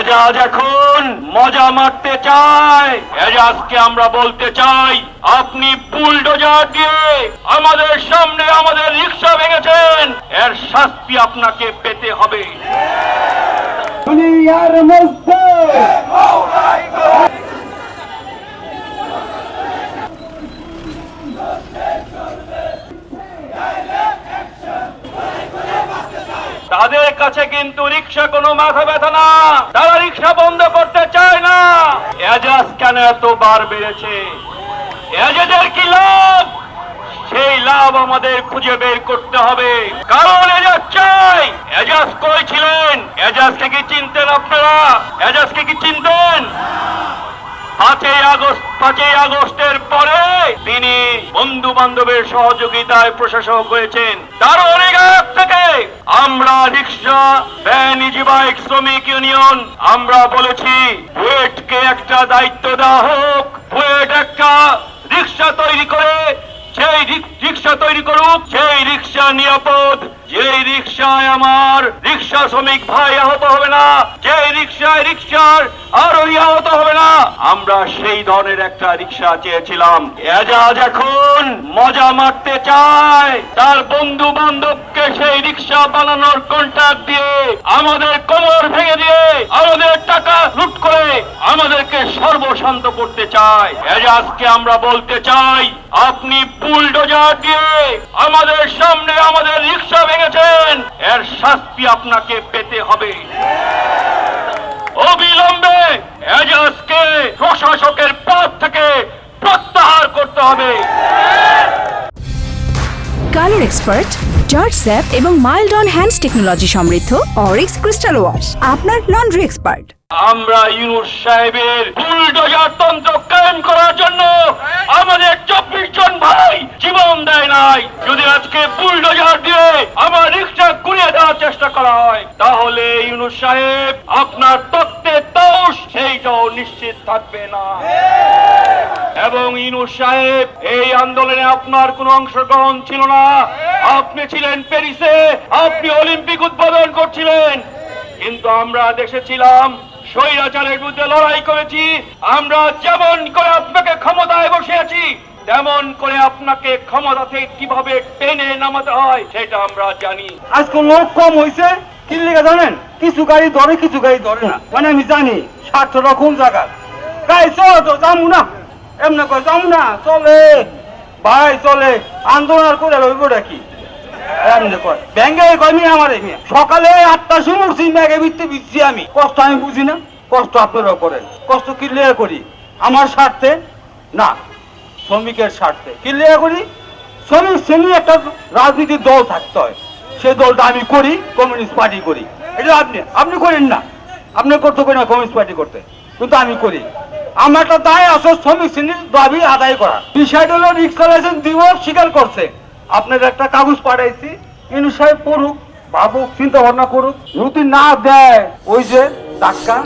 এজাজ এখন মজা মারতে চায়। এজাজকে আমরা বলতে চাই, আপনি বুলডোজার দিয়ে আমাদের সামনে আমাদের রিক্সা ভেঙেছেন। এর শাস্তি আপনাকে পেতে হবে। মধ্যে কাছে কিন্তু রিক্সা কোনো মাথা ব্যথা না। তারা রিক্সা বন্ধ করতে চায় না এজাজ কেন এত বার বেড়েছে? এজাজের কি লাভ? সেই লাভ আমাদের খুঁজে বের করতে হবে। কারণ এজাজ চাই এজাজ কই ছিলেন এজাজকে কি চিনতেন আপনারা? এজাজকে কি চিনতেন? পাঁচই আগস্ট, পাঁচই আগস্টের পরে তিনি বন্ধু বান্ধবের সহযোগিতায় প্রশাসক হয়েছেন। তার অনেক থেকে ভ্যান শ্রমিক ইউনিয়ন, আমরা বলেছি, বুয়েটকে একটা দায়িত্ব দেওয়া হোক, বুয়েট একটা রিক্সা তৈরি করে সেই রিক- রিক্সা তৈরি করুক, সেই রিক্সা নিরাপদ। যেই রিক্সায় আমার রিক্সা শ্রমিক ভাই আহত হবে না যেই রিক্সায় রিক্সার আরোহী আহত হবে না, আমরা সেই ধরনের একটা রিক্সা চেয়েছিলাম। এজাজ এখন মজা মারতে চায়, তার বন্ধু বান্ধবকে সেই রিক্সা বানানোর কন্ট্রাক্ট দিয়ে আমাদের কোমর ভেঙে দিয়ে আমাদের টাকা লুট করে আমাদেরকে সর্বশান্ত করতে চায়। এজাজকে আমরা বলতে চাই, আপনি বুলডোজার দিয়ে আমাদের সামনে আমাদের রিক্সা ভেঙেছেন এর শাস্তি আপনাকে পেতে হবে। অবিলম্বে এজাজকে প্রশাসকের পদ থেকে প্রত্যাহার করতে হবে। কালার এক্সপার্ট জর্জ স্যাপ এবং মাইল্ড অন হ্যান্ডস টেকনোলজি সমৃদ্ধ অরিক্স ক্রিস্টাল ওয়াশ আপনার লন্ড্রি এক্সপার্ট। আমরা ইউনুস সাহেবের বুলডোজার তন্ত্র কায়েম করার জন্য আমাদের চব্বিশ জন ভাই জীবন দেয় নাই। যদি আজকে বুলডোজার দিয়ে আমার দেওয়ার চেষ্টা করা হয়। তাহলে ইউনুস সাহেব, আপনার তত্ত্বের দোষ সেইটাও নিশ্চিত থাকবে না। এবং ইনুস সাহেব, এই আন্দোলনে আপনার কোনো অংশগ্রহণ ছিল না। আপনি ছিলেন প্যারিসে, আপনি অলিম্পিক উদ্বোধন করছিলেন। কিন্তু আমরা দেশে ছিলাম স্বৈরাচারের বিরুদ্ধে লড়াই করেছি, আমরা যেমন করে আপনাকে ক্ষমতায় বসে আছি তেমন করে আপনাকে কীভাবে টেনে নামাতে হয়, সেটা আমরা জানি। আজকে লোক কম হয়েছে কি জানেন? কিছু গাড়ি ধরে, কিছু গাড়ি ধরে না। মানে আমি জানি স্বার্থ রকম জায়গা। গাড়ি চলো তো যাব না। এমনি করে যাব না, চলে। ভাই, চলে। আন্দোলন করে লইব নাকি? ব্যাঙ্গে কমি আমার সকালে আটটার সময় উঠছি ব্যাগে বিতে বিচ্ছি আমি। কষ্ট আমি বুঝি না। কষ্ট আপনারাও করেন। কষ্ট কি লেগে করি। আমার স্বার্থে? না, শ্রমিকের স্বার্থে। কি লেগে করি? শ্রমিক শ্রেণি একটা রাজনীতির দল থাকতে হয়। সেই দলটা আমি করি কমিউনিস্ট পার্টি করি। এটা আপনি আপনি করেন না। আপনি করতে পারেন না কমিউনিস্ট পার্টি করতে। কিন্তু আমি করি। আমার একটা দায় আছে শ্রমিক শ্রেণির দাবি আদায় করা। বিষয়টা হলো রিক্সা লাইসেন্স দিব, স্বীকার করছে। আপনার একটা কাগজ পাঠাইছি। ইনু সাহেব পড়ুক ভাবুক চিন্তা ভাবনা করুক। যদি না দেয়, ওই যে টাকা।